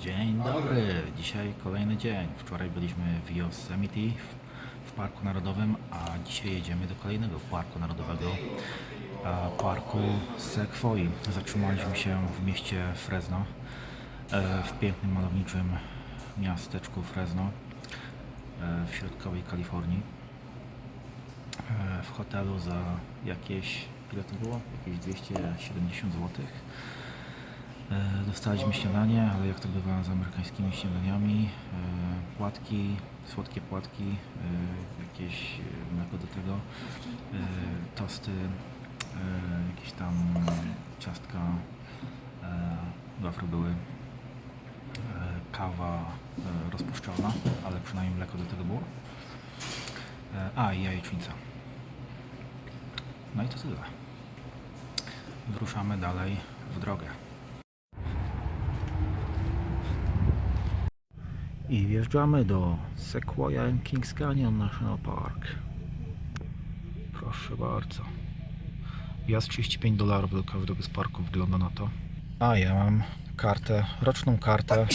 Dzień dobry, dzisiaj kolejny dzień. Wczoraj byliśmy w Yosemite w- Parku Narodowym, a dzisiaj jedziemy do kolejnego Parku Narodowego, Parku Sequoia. Zatrzymaliśmy się w mieście Fresno, e, w pięknym, malowniczym miasteczku Fresno e, w środkowej Kalifornii. E, W hotelu za jakieś, ile to było? Jakieś 270 złotych. E, Dostaliśmy śniadanie, ale jak to bywa z amerykańskimi śniadaniami, e, płatki, słodkie płatki, e, jakieś mleko do tego, tosty, jakieś tam ciastka, e, wafry były, kawa rozpuszczalna, ale przynajmniej mleko do tego było. A, i jajecznica. No i to tyle. Wyruszamy dalej w drogę. I wjeżdżamy do Sequoia and Kings Canyon National Park. Proszę bardzo. Wjazd 35 dolarów do każdego z parków, wygląda na to. A ja mam kartę, roczną kartę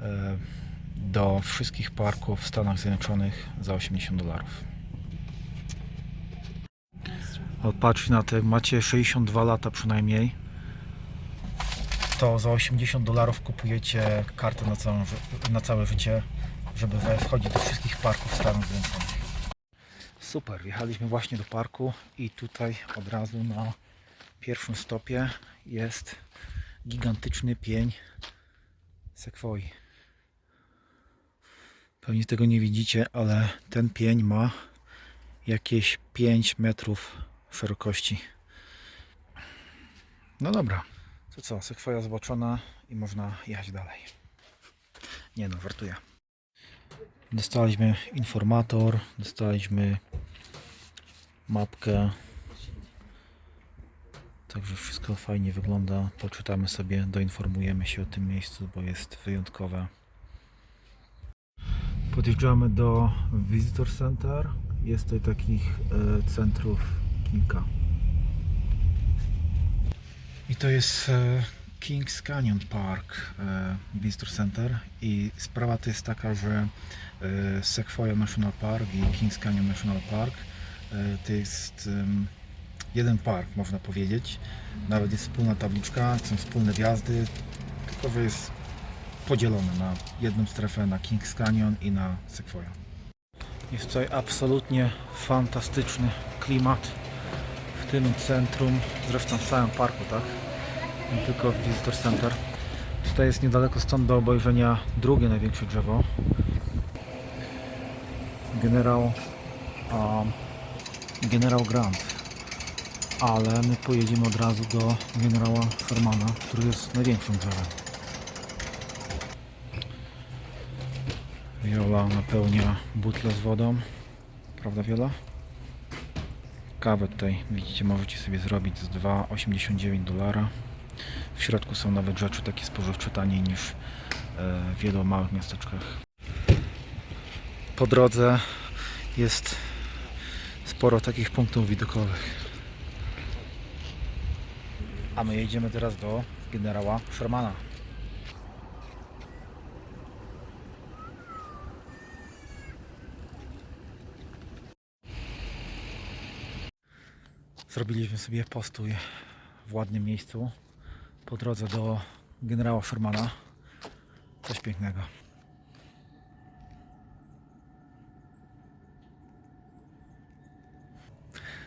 e, do wszystkich parków w Stanach Zjednoczonych za 80 dolarów. O, patrzcie na jak macie 62 lata przynajmniej, to za 80 dolarów kupujecie kartę na, całą, na całe życie, żeby wchodzić do wszystkich parków Stanów Zjednoczonych. Super, wjechaliśmy właśnie do parku i tutaj od razu na pierwszym stopie jest gigantyczny pień sekwoi. Pewnie tego nie widzicie, ale ten pień ma jakieś 5 metrów szerokości. No dobra, to co, sekwoja zobaczona i można jechać dalej. Nie no, żartuję. Dostaliśmy informator, dostaliśmy mapkę. Także wszystko fajnie wygląda. Poczytamy sobie, doinformujemy się o tym miejscu, bo jest wyjątkowe. Podjeżdżamy do Visitor Center. Jest tutaj takich e, centrów kilka. I to jest e, Kings Canyon Park e, Visitor Center i sprawa to jest taka, że e, Sequoia National Park i Kings Canyon National Park e, to jest jeden park można powiedzieć. Nawet jest wspólna tabliczka, są wspólne wjazdy, tylko że jest podzielone na jedną strefę na Kings Canyon i na Sequoia. Jest tutaj absolutnie fantastyczny klimat tym centrum, zresztą w całym parku, tak? Nie tylko w Visitor Center. Tutaj jest niedaleko stąd do obejrzenia drugie największe drzewo. Generał um, Generał Grant. Ale my pojedziemy od razu do generała Shermana, który jest największym drzewem. Viola napełnia butlę z wodą. Prawda Viola? Kawę tutaj widzicie możecie sobie zrobić z 2,89 dolara. W środku są nawet rzeczy takie spożywcze taniej niż e, w wielu małych miasteczkach. Po drodze jest sporo takich punktów widokowych. A my jedziemy teraz do generała Shermana. Zrobiliśmy sobie postój w ładnym miejscu po drodze do generała Shermana. Coś pięknego.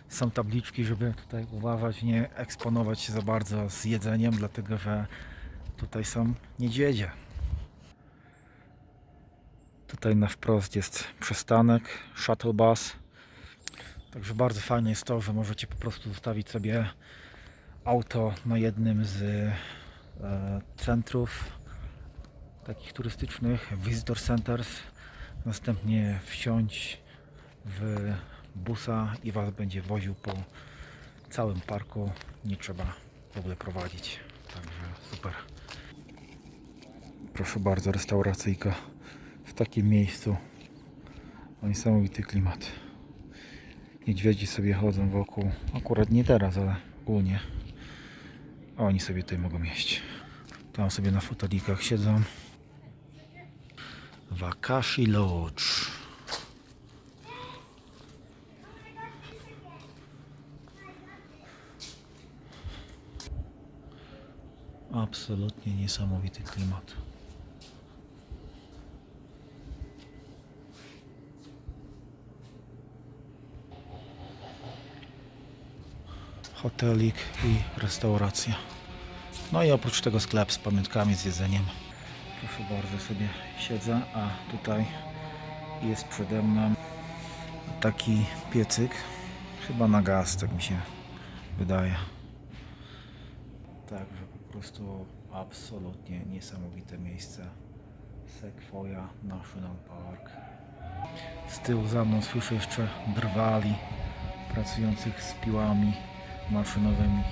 Są tabliczki, żeby tutaj uważać, nie eksponować się za bardzo z jedzeniem, dlatego że tutaj są niedźwiedzie. Tutaj na wprost jest przystanek, shuttle bus. Także bardzo fajne jest to, że możecie po prostu zostawić sobie auto na jednym z e, centrów takich turystycznych, visitor centers. Następnie wsiąść w busa i Was będzie woził po całym parku. Nie trzeba w ogóle prowadzić. Także super. Proszę bardzo, restauracyjka w takim miejscu. Niesamowity klimat. Niedźwiedzi sobie chodzą wokół. Akurat nie teraz, ale ogólnie. Oni sobie tutaj mogą jeść. Tam sobie na fotelikach siedzą. Wakashi Lodge. Absolutnie niesamowity klimat. Hotelik i restauracja. No i oprócz tego sklep z pamiątkami, z jedzeniem. Proszę bardzo, sobie siedzę, a tutaj jest przede mną taki piecyk. Chyba na gaz, tak mi się wydaje. Także po prostu absolutnie niesamowite miejsce. Sequoia National Park. Z tyłu za mną słyszę jeszcze drwali pracujących z piłami maszynowymi.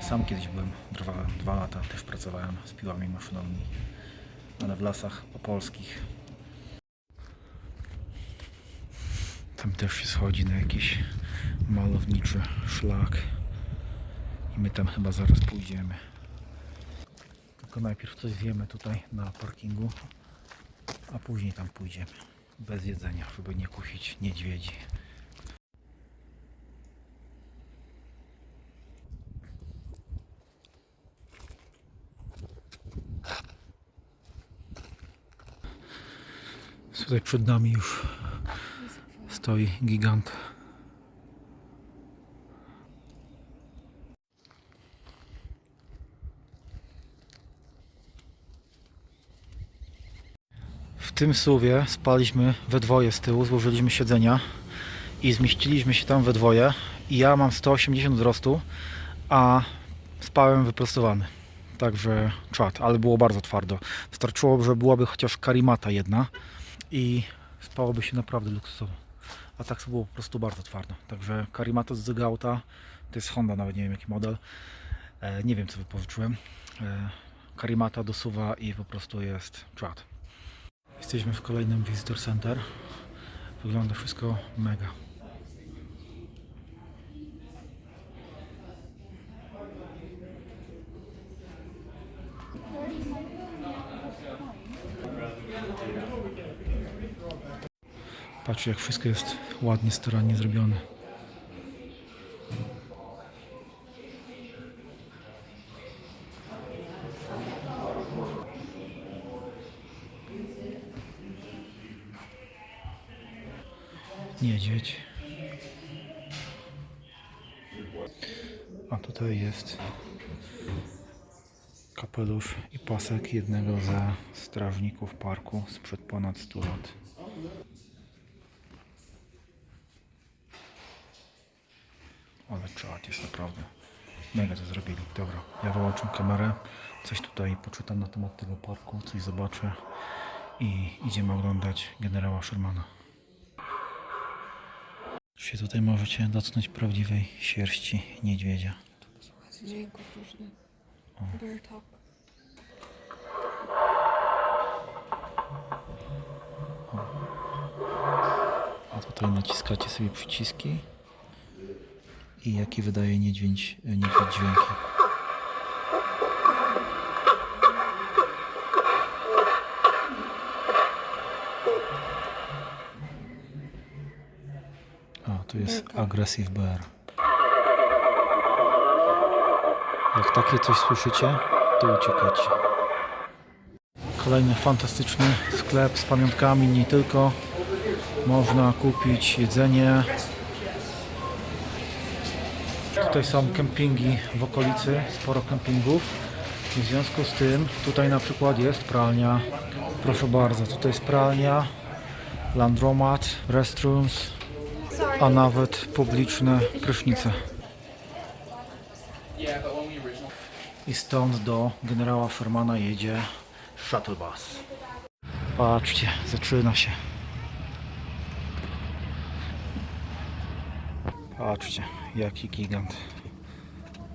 Sam kiedyś byłem, dwa lata, też pracowałem z piłami maszynowymi, ale w lasach opolskich. Tam też się schodzi na jakiś malowniczy szlak. I my tam chyba zaraz pójdziemy. Tylko najpierw coś zjemy tutaj na parkingu, a później tam pójdziemy. Bez jedzenia, żeby nie kusić niedźwiedzi. Tutaj przed nami już stoi gigant. W tym suwie spaliśmy we dwoje z tyłu, złożyliśmy siedzenia i zmieściliśmy się tam we dwoje. I ja mam 180 wzrostu, a spałem wyprostowany. Także czad, ale było bardzo twardo. Wystarczyło, że byłaby chociaż karimata jedna i spałoby się naprawdę luksusowo. A tak było po prostu bardzo twardo. Także karimata z Zygauta, to jest Honda, nawet nie wiem jaki model. E, nie wiem co wypożyczyłem. E, karimata dosuwa i po prostu jest czad. Jesteśmy w kolejnym Visitor Center. Wygląda wszystko mega. Patrzcie jak wszystko jest ładnie, starannie zrobione. Niedźwiedź. A tutaj jest kapelusz i pasek jednego ze strażników parku sprzed ponad 100 lat. Ale czad jest naprawdę. Mega to zrobili. Dobra, ja wyłączam kamerę, coś tutaj poczytam na temat tego parku, coś zobaczę i idziemy oglądać generała Shermana. Się tutaj możecie dotknąć prawdziwej sierści niedźwiedzia. Dźwięków różnych. Bear talk. A tutaj naciskacie sobie przyciski i jaki wydaje niedźwiedź, niedźwiedź dźwięki. A, tu jest aggressive bear. Jak takie coś słyszycie, to uciekacie. Kolejny fantastyczny sklep z pamiątkami, nie tylko. Można kupić jedzenie. Tutaj są kempingi w okolicy, sporo kempingów. I w związku z tym tutaj na przykład jest pralnia. Proszę bardzo, tutaj jest pralnia, landromat, restrooms, a nawet publiczne prysznice. I stąd do generała Shermana jedzie shuttle bus. Patrzcie, zaczyna się. Patrzcie, jaki gigant.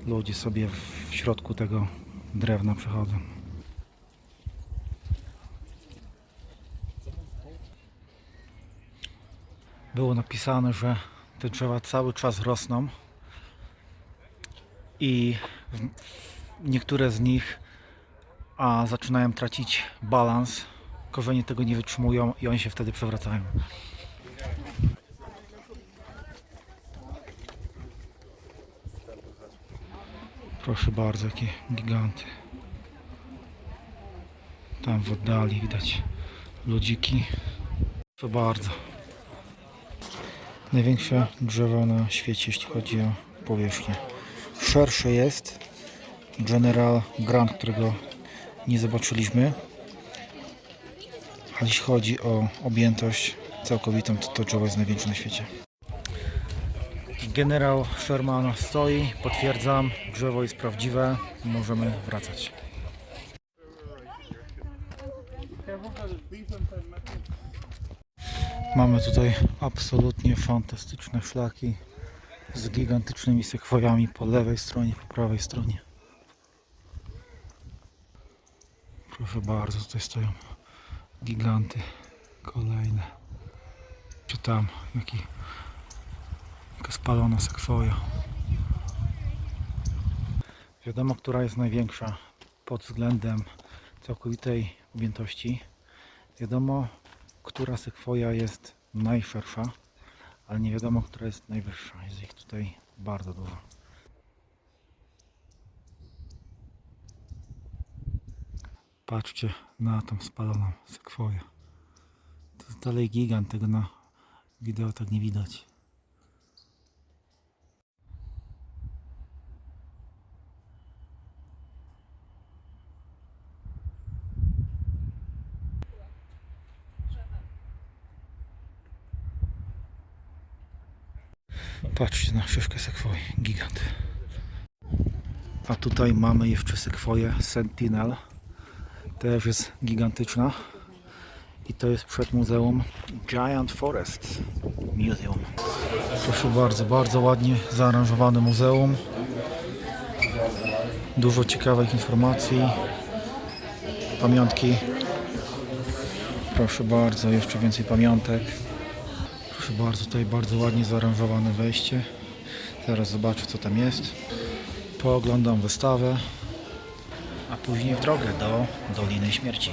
Ludzie sobie w środku tego drewna przechodzą. Było napisane, że te drzewa cały czas rosną i niektóre z nich a zaczynają tracić balans. Korzenie tego nie wytrzymują i oni się wtedy przewracają. Proszę bardzo, jakie giganty. Tam w oddali widać ludziki. Proszę bardzo. Największe drzewo na świecie, jeśli chodzi o powierzchnię. Szersze jest General Grant, którego nie zobaczyliśmy. Jeśli chodzi o objętość całkowitą, to to drzewo jest największe na świecie. Generał Sherman stoi, potwierdzam, drzewo jest prawdziwe, możemy wracać. Mamy tutaj absolutnie fantastyczne szlaki z gigantycznymi sekwojami po lewej stronie, po prawej stronie. Proszę bardzo, tutaj stoją giganty kolejne. Czy tam jaki, jaka spalona sekwoja. Wiadomo, która jest największa pod względem całkowitej objętości. Wiadomo, która sekwoja jest najszersza, ale nie wiadomo, która jest najwyższa. Jest ich tutaj bardzo dużo. Patrzcie na tą spaloną sekwoję. To jest dalej gigant, tego na wideo tak nie widać. Patrzcie na szyszkę sekwoi, gigant. A tutaj mamy jeszcze sekwoję Sentinel. Też jest gigantyczna. I to jest przed muzeum Giant Forest Museum. Proszę bardzo, bardzo ładnie zaaranżowane muzeum. Dużo ciekawych informacji. Pamiątki. Proszę bardzo, jeszcze więcej pamiątek. Bardzo, tutaj bardzo ładnie zaaranżowane wejście. Zaraz zobaczę co tam jest. Pooglądam wystawę. A później w drogę do Doliny Śmierci.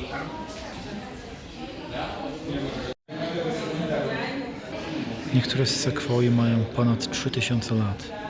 Niektóre z sekwoi mają ponad 3000 lat.